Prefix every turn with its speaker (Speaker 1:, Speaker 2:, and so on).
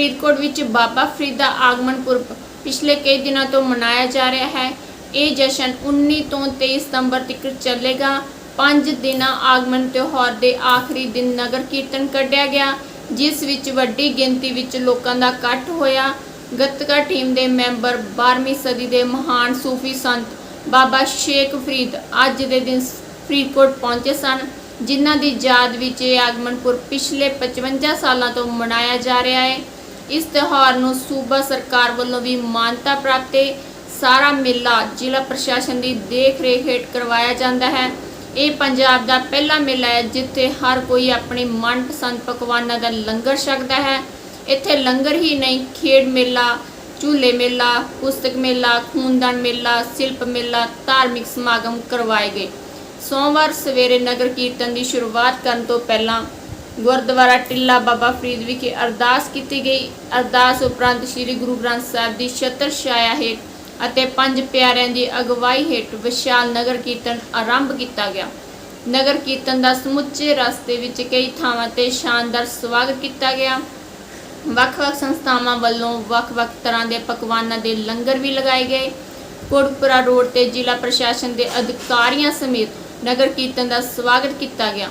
Speaker 1: ਫਰੀਦਕੋਟ ਵਿੱਚ ਬਾਬਾ ਫਰੀਦ ਦਾ ਆਗਮਨ ਪੁਰਬ ਪਿਛਲੇ ਕਈ ਦਿਨਾਂ ਤੋਂ ਮਨਾਇਆ ਜਾ ਰਿਹਾ ਹੈ। ਇਹ ਜਸ਼ਨ 19 ਤੋਂ 23 ਸਤੰਬਰ ਤੱਕ ਚੱਲੇਗਾ। ਪੰਜ ਦਿਨਾਂ ਆਗਮਨ ਤਿਉਹਾਰ ਦੇ ਆਖਰੀ ਦਿਨ ਨਗਰ ਕੀਰਤਨ ਕੱਢਿਆ ਗਿਆ, ਜਿਸ ਵਿੱਚ ਵੱਡੀ ਗਿਣਤੀ ਵਿੱਚ ਲੋਕਾਂ ਦਾ ਇਕੱਠ ਹੋਇਆ। ਗੱਤਕਾ ਟੀਮ ਦੇ ਮੈਂਬਰ 12ਵੀਂ ਸਦੀ ਦੇ ਮਹਾਨ ਸੂਫੀ ਸੰਤ ਬਾਬਾ ਸ਼ੇਖ ਫਰੀਦ ਅੱਜ ਦੇ ਦਿਨ ਫਰੀਦਕੋਟ ਪਹੁੰਚੇ ਸਨ, ਜਿਨ੍ਹਾਂ ਦੀ ਯਾਦ ਵਿੱਚ ਇਹ ਆਗਮਨ ਪੁਰਬ ਪਿਛਲੇ 55 ਸਾਲਾਂ ਤੋਂ ਮਨਾਇਆ ਜਾ ਰਿਹਾ ਹੈ। ਇਸ ਤਿਉਹਾਰ ਨੂੰ ਸੂਬਾ ਸਰਕਾਰ ਵੱਲੋਂ ਵੀ ਮਾਨਤਾ ਪ੍ਰਾਪਤ ਹੈ ਸਾਰਾ ਮੇਲਾ ਜ਼ਿਲ੍ਹਾ ਪ੍ਰਸ਼ਾਸਨ ਦੀ ਦੇਖ ਰੇਖ ਹੇਠ ਕਰਵਾਇਆ ਜਾਂਦਾ ਹੈ। ਇਹ ਪੰਜਾਬ ਦਾ ਪਹਿਲਾ ਮੇਲਾ ਹੈ, ਜਿੱਥੇ ਹਰ ਕੋਈ ਆਪਣੇ ਮਨਪਸੰਦ ਪਕਵਾਨਾਂ ਦਾ ਲੰਗਰ ਛਕਦਾ ਹੈ। ਇੱਥੇ ਲੰਗਰ ਹੀ ਨਹੀਂ, ਖੇਡ ਮੇਲਾ, ਝੂਲੇ ਮੇਲਾ, ਪੁਸਤਕ ਮੇਲਾ, ਖੂਨਦਾਨ ਮੇਲਾ, ਸ਼ਿਲਪ ਮੇਲਾ, ਧਾਰਮਿਕ ਸਮਾਗਮ ਕਰਵਾਏ ਗਏ। ਸੋਮਵਾਰ ਸਵੇਰੇ ਨਗਰ ਕੀਰਤਨ ਦੀ ਸ਼ੁਰੂਆਤ ਕਰਨ ਤੋਂ ਪਹਿਲਾਂ ਗੁਰਦੁਆਰਾ ਟਿੱਲਾ ਬਾਬਾ ਫਰੀਦ ਵਿਖੇ ਅਰਦਾਸ ਕੀਤੀ ਗਈ। ਅਰਦਾਸ ਉਪਰੰਤ ਸ੍ਰੀ ਗੁਰੂ ਗ੍ਰੰਥ ਸਾਹਿਬ ਦੀ ਛਤਰ ਛਾਇਆ ਹੇਠ ਅਤੇ ਪੰਜ ਪਿਆਰਿਆਂ ਦੀ ਅਗਵਾਈ ਹੇਠ ਵਿਸ਼ਾਲ ਨਗਰ ਕੀਰਤਨ ਆਰੰਭ ਕੀਤਾ ਗਿਆ। ਨਗਰ ਕੀਰਤਨ ਦਾ ਸਮੁੱਚੇ ਰਸਤੇ ਵਿੱਚ ਕਈ ਥਾਵਾਂ ਤੇ ਸ਼ਾਨਦਾਰ ਸਵਾਗਤ ਕੀਤਾ ਗਿਆ। ਵੱਖ-ਵੱਖ ਸੰਸਥਾਵਾਂ ਵੱਲੋਂ ਵੱਖ-ਵੱਖ ਤਰ੍ਹਾਂ ਦੇ ਪਕਵਾਨਾਂ ਦੇ ਲੰਗਰ ਵੀ ਲਗਾਏ ਗਏ। ਕੋਟਪੁਰਾ ਰੋਡ ਤੇ ਜ਼ਿਲ੍ਹਾ ਪ੍ਰਸ਼ਾਸਨ ਦੇ ਅਧਿਕਾਰੀਆਂ ਸਮੇਤ ਨਗਰ ਕੀਰਤਨ ਦਾ ਸਵਾਗਤ ਕੀਤਾ ਗਿਆ।